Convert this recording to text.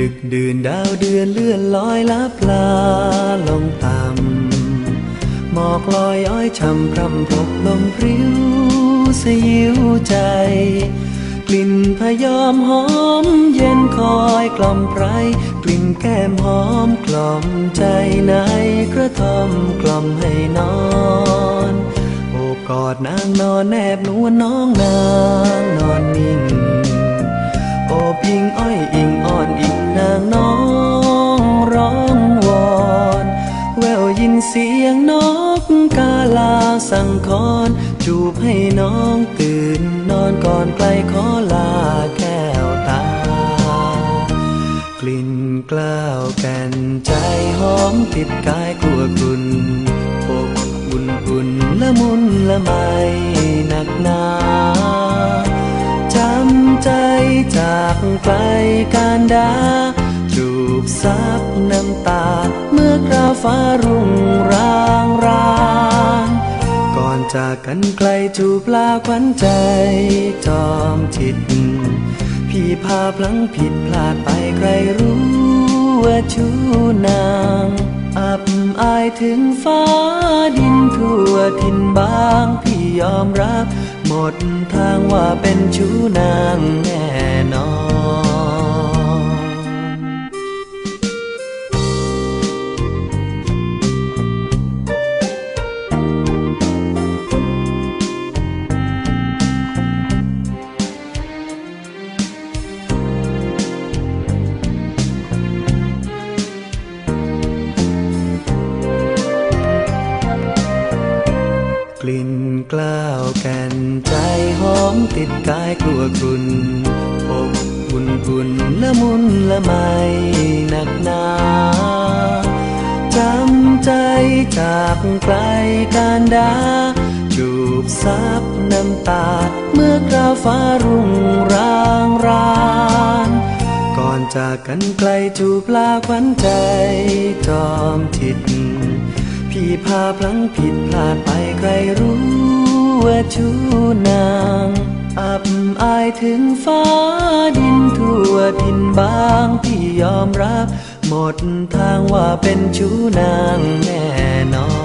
ดึกดื่นดาวเดือนเลื่อนลอยลับลาลงต่ำหมอกลอยอ้อยช่ำพรำพบลมพริ้วสยิวใจ กลิ่นพยอมหอมเย็นคอยกล่อมไพรกลิ่นแก้มหอมกล่อมใจในกระทอมกล่อมให้นอนโอบกอดนางนอนแนบนวลน้องนางนอนนิ่งโอบยิงอ้อยอิงอ่อนอิง สั่งคอนจูบให้น้องตื่นนอนก่อนไกลขอลาแก้วตา กลิ่นกล้าวแก่นใจหอมติดกายกลัวกลุ่นอบอุ่นอุ่นละมุนละไมหนักหนาจำใจจากไกลการดาจูบซับน้ำตา เมื่อกราฟ้ารุ่งรางราง จากกันไกลจูบลาขวัญใจ จอมจิต พี่พาพลังผิดพลาดไปใครรู้ว่าชูนาง อับอายถึงฟ้าดินทั่วทินบาง พี่ยอมรับ หมดทางว่าเป็นชูนางแน่นอน ลิ่นกล้าวแก่นใจหอมติดกายกลัวกลุ่นอบอุ่นอุ่นละมุนละไมหนักหนาจำใจจากไกลการดา จูบซับน้ำตา เมื่อกราฟ้ารุ่งรางรานก่อนจากกันไกลจูบลาขวัญใจจอมทิด พี่พาพลังผิดพลาดไปใครรู้ว่าชูนาง อับอายถึงฟ้าดินทั่วทินบางพี่ยอมรับ หมดทางว่าเป็นชูนางแน่นอน